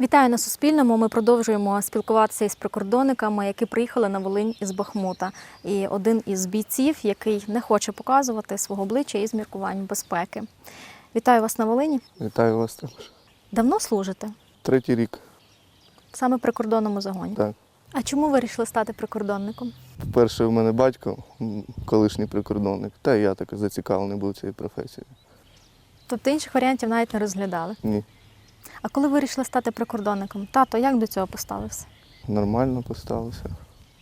Вітаю на Суспільному. Ми продовжуємо спілкуватися із прикордонниками, які приїхали на Волинь із Бахмута. І один із бійців, який не хоче показувати свого обличчя із міркувань безпеки. Вітаю вас на Волині. Вітаю вас також. Давно служите? Третій рік. Саме в прикордонному загоні. Так. А чому ви вирішили стати прикордонником? По-перше, в мене батько, колишній прикордонник, та й я так зацікавлений був цією професією. Тобто інших варіантів навіть не розглядали. Ні, А коли вирішили стати прикордонником, тато як до цього поставився? нормально поставився.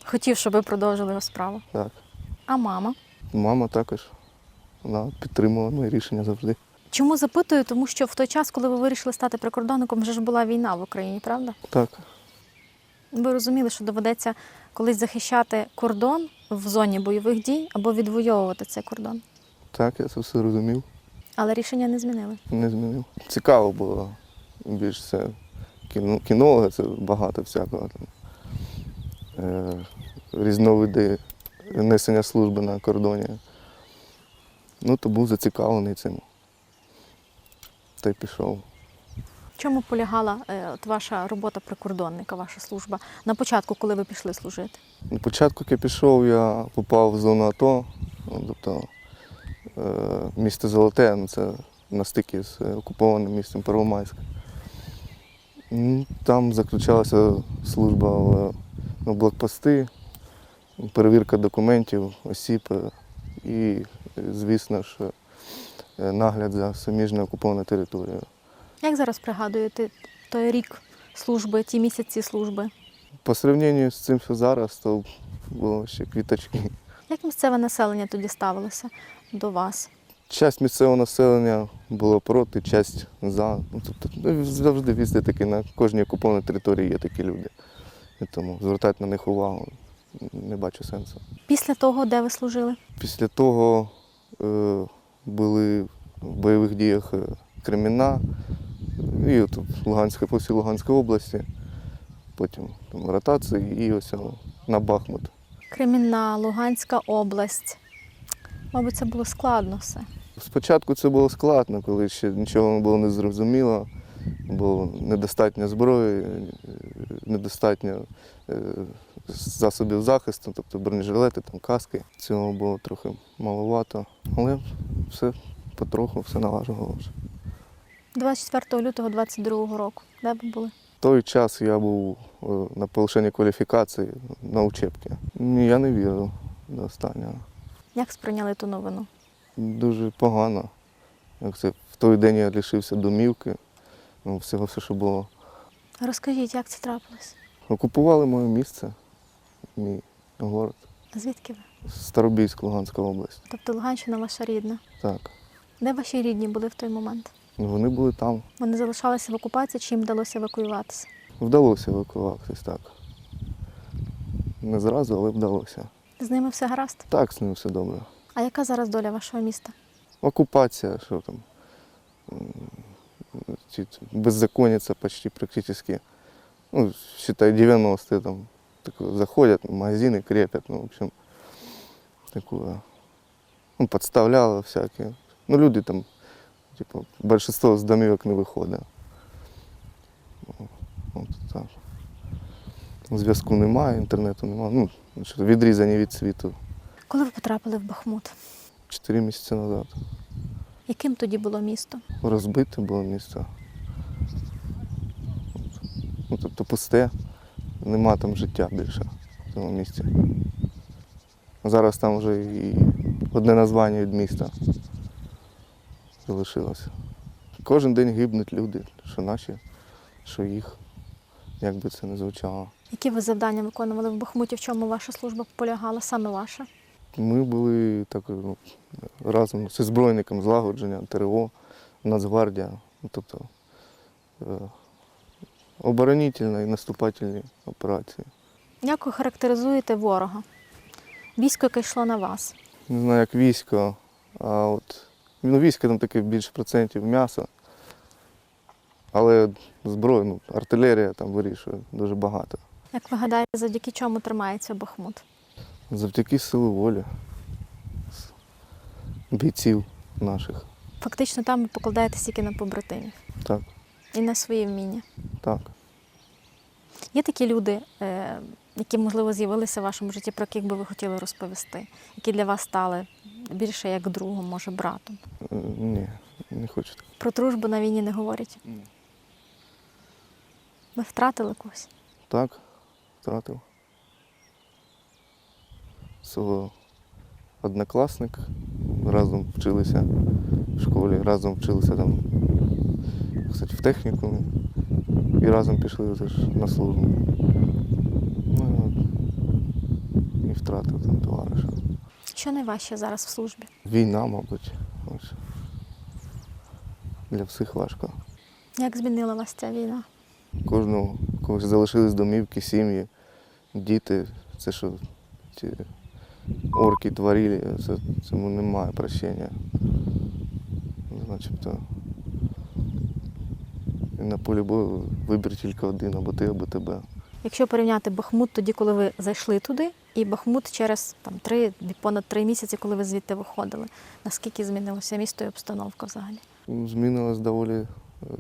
Хотів, щоб ви продовжили його справу. Так. А мама? Мама також. Вона підтримувала моє рішення завжди. Чому запитую? Тому що в той час, коли ви вирішили стати прикордонником, вже ж була війна в Україні, правда? Так, Ви розуміли, що доведеться колись захищати кордон в зоні бойових дій або відвоювати цей кордон. так, я це все розумів, Але рішення не змінили. не змінив. Цікаво було. Більш все кіно, кінологи, це багато всякого. Там. Е, різновиди несення служби на кордоні. Ну, то був зацікавлений цим. Та й пішов. В чому полягала е, от ваша робота прикордонника, ваша служба на початку, коли ви пішли служити? На початку, як я пішов, я попав в зону АТО, ну, тобто е, місто Золоте, ну, це на стикі з окупованим містом Первомайськ. Там заключалася служба в ну, блокпости, перевірка документів, осіб е, і, звісно ж, е, нагляд за суміжною окупованою територією. Як зараз пригадуєте той рік служби, ті місяці служби? По сравненню з цим, що зараз, то було ще квіточки. Як місцеве населення тоді ставилося до вас? Часть місцевого населення було проти, часть за. Ну, тобто, ну, завжди візде таки на кожній окупованій території є такі люди. І тому звертати на них увагу не бачу сенсу. Після того, де ви служили? Після того е, були в бойових діях е, Креміна, і от в Луганській, по всій Луганській області, потім там, ротації і ось на Бахмут. Кремінна, Луганська область. Мабуть, це було складно все. Спочатку це було складно, коли ще нічого було не зрозуміло, було недостатньо зброї, недостатньо е, засобів захисту, тобто бронежилети, там, каски. Цього було трохи маловато, але все потроху, все налажувалося. 24 лютого 22 року. Де ви були? Той час я був е, на повищенні кваліфікації на учебці. Я не вірив до останнього. Як сприйняли ту новину? Дуже погано. Як це в той день я лишився домівки, ну, всього все, що було. Розкажіть, як це трапилось? Окупували моє місце, мій город. А Звідки ви? Старобільськ, Луганська область. Тобто Луганщина ваша рідна. Так. Де ваші рідні були в той момент? Ну, Вони були там. Вони залишалися в окупації, чи їм вдалося евакуюватися? Вдалося евакуватися, так. Не зразу, але вдалося. З ними все гаразд. Так, з ним все добре. А яка зараз доля вашого міста? Окупація, що там. м, ці Беззаконниця почти практически. Ну, считай, 90-е там такое, заходят в магазины, крепят, ну, в общем, такое. Ну, подставляло всякие. Ну, люди там, типа, большинство з домівок не виходить. Ну, От так. Зв'язку немає, інтернету немає. Ну, що відрізані від світу. Коли ви потрапили в Бахмут? Чотири місяці назад. Яким тоді було місто? Розбите було місто. Ну, тобто пусте, нема там життя більше в цьому місті. Зараз там вже і одне названня від міста залишилося. Кожен день гибнуть люди, що наші, що їх, як би це не звучало. Які ви завдання виконували в Бахмуті? В чому ваша служба полягала? Саме ваша? Ми були так, ну, разом зі збройником злагодження, ТРО, Нацгвардія, ну, тобто е, оборонительні і наступательні операції. Як ви характеризуєте ворога? Військо, яке йшло на вас. Не знаю, як військо, а от ну, військо там таке більше процентів м'яса. Але зброю, ну, артилерія там вирішує дуже багато. Як ви гадаєте, завдяки чому тримається Бахмут? Завдяки сили волі бійців наших. Фактично там ви покладаєтесь тільки на побратимів Так, і на свої вміння. так. Є такі люди, е, які, можливо, з'явилися в вашому житті, про яких би ви хотіли розповісти, які для вас стали більше як другом, може, братом. Ні, не хочу. Про дружбу на війні не говорять. Ні. Ви втратили когось. Так, втратив. Свого однокласника. Разом вчилися в школі, разом вчилися там, кстати, в технікумі. І разом пішли теж на службу. Ну, і от, і втратив там товариша. Що найважче зараз в службі? Війна, мабуть. Ось. Для всіх важко. Як змінила вас ця війна? Кожного когось залишились домівки, сім'ї, діти. Це що ці орки творили, це, цьому немає прощення. Начебто. І на полі бою вибір тільки один, або ти, або тебе. Якщо порівняти Бахмут тоді, коли ви зайшли туди, і Бахмут через там три понад три місяці, коли ви звідти виходили, наскільки змінилося місто і обстановка взагалі? Змінилось доволі е,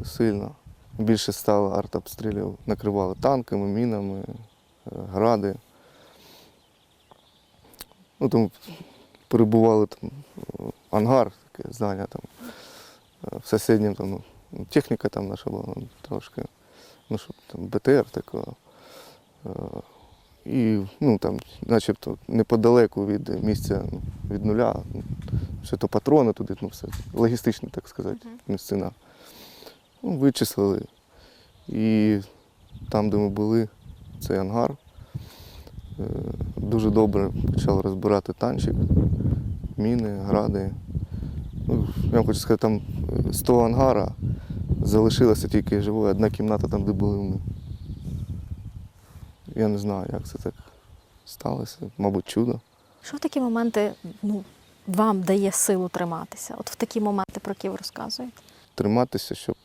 сильно. Більше стало артобстрілів, накривали танками, мінами, е, гради. Ну, там перебували там ангар, таке здання там. е, В сусідньому там, ну, техніка там наша була ну, трошки, ну, щоб там БТР такого. Е, І ну, там, начебто неподалеку від місця ну, від нуля, ну, все то патрони туди, ну все логістично, так сказати, місцина. Ну, вичислили. І там, де ми були, цей ангар, дуже добре почали розбирати танчик, міни, гради. Ну, я вам хочу сказати, там е, з того ангара залишилася тільки живою одна кімната там, де були ми. Я не знаю, як це так сталося. Мабуть, чудо. Що в такі моменти ну, вам дає силу триматися? От в такі моменти, про які ви розказуєте? триматися, щоб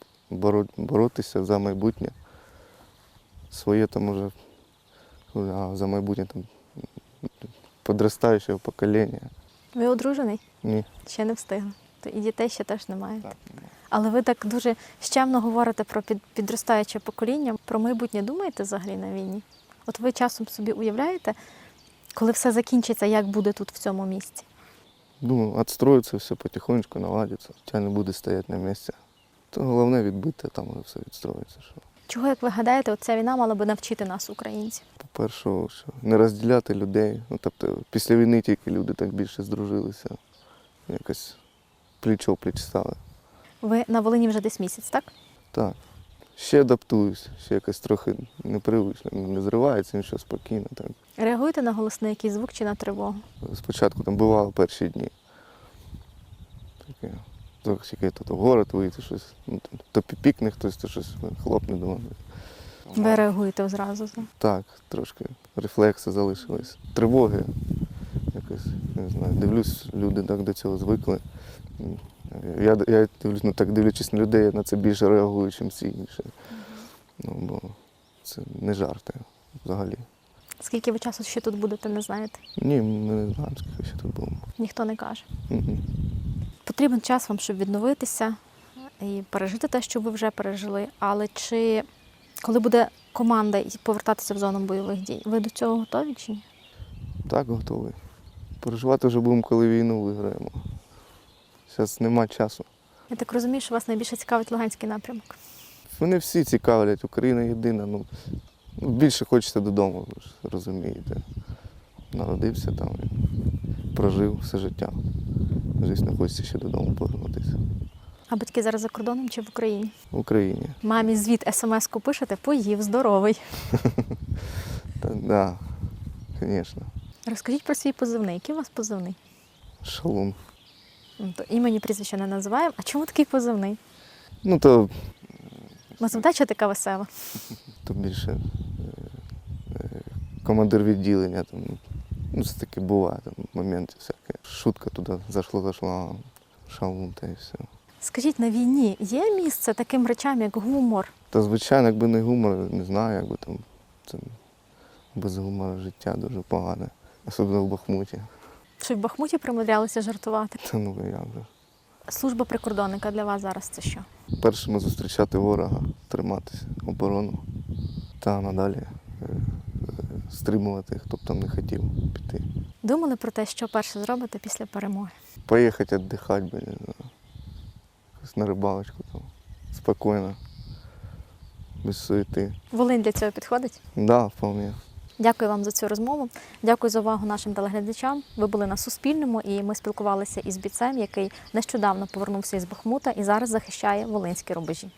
боротися за майбутнє. Своє там уже а за майбутнє там подростаючого покоління. Ви одружений? Ні. Ще не встигли. То і дітей ще теж немає. Але ви так дуже щемно говорите про підростаюче покоління, про майбутнє думаєте взагалі на війні? От ви часом собі уявляєте, коли все закінчиться, як буде тут в цьому місці? Думаю, відстроїться все потихонечку, наладиться, життя не буде стояти на місці. То головне відбити, там вже все відстроїться. Що. Чого, як ви гадаєте, ця війна мала би навчити нас, українців? По-перше, що не розділяти людей. Ну, тобто, після війни тільки люди так більше здружилися, якось пліч пліч стали. Ви на Волині вже десь місяць, так? Так. Ще адаптуюсь, ще якось трохи непривично. Ну, Не зривається нічого спокійно. Так. Реагуєте на голосний якийсь звук чи на тривогу? Спочатку там бувало перші дні. Таке. То тільки то, то в город вийти, щось, ну, то пікне хтось, то щось хлопне думаю. Ви реагуєте зразу. Так, трошки рефлекси залишились. Тривоги. Якось, не знаю, дивлюсь, люди так до цього звикли. Я, я дивлюсь, ну так дивлячись на людей, я на це більше реагую, ніж всі інші. Ну, бо це не жарти взагалі. Скільки ви часу ще тут будете, не знаєте? Ні, ми не знаємо, скільки ще тут будемо. Ніхто не каже. Мгм. Потрібен час вам, щоб відновитися і пережити те, що ви вже пережили. Але чи коли буде команда і повертатися в зону бойових дій, ви до цього готові чи ні? Так, готовий. Переживати вже будемо, коли війну виграємо. Зараз нема часу. Я так розумію, що вас найбільше цікавить Луганський напрямок. Вони всі цікавлять, Україна єдина. Ну, більше хочеться додому, ви ж розумієте. Народився там прожив все життя. Звісно, хочеться ще додому повернутися. А батьки зараз за кордоном чи в Україні? В Україні. Мамі звіт смс-ку пишете, поїв, здоровий. Так, да, звісно. Розкажіть про свій позивний. Який у вас позивний? Шалун. Ну, то імені прізвища не називаємо. А чому такий позивний? Ну, то, У вас задача така весела. то більше е, е, командир відділення. Там, ну, це таке буває, там, моменти всякі. Шутка туди зайшло, зайшла, шалун та і все. Скажіть, на війні є місце таким речам, як гумор? Та звичайно, якби не гумор, не знаю, якби там це без гумору життя дуже погане, особливо в Бахмуті. Чи в Бахмуті примудрялися жартувати? Та ну як же. Служба прикордонника для вас зараз це що? Першими зустрічати ворога, триматися, оборону. та надалі стримувати, хто б там не хотів піти. Думали про те, що перше зробите після перемоги? Поїхати віддихати, не знаю. На рибалочку там. Спокійно, без суети. Волинь для цього підходить? Да, вполне. Дякую вам за цю розмову. Дякую за увагу нашим телеглядачам. Ви були на Суспільному, і ми спілкувалися із бійцем, який нещодавно повернувся із Бахмута і зараз захищає волинські рубежі.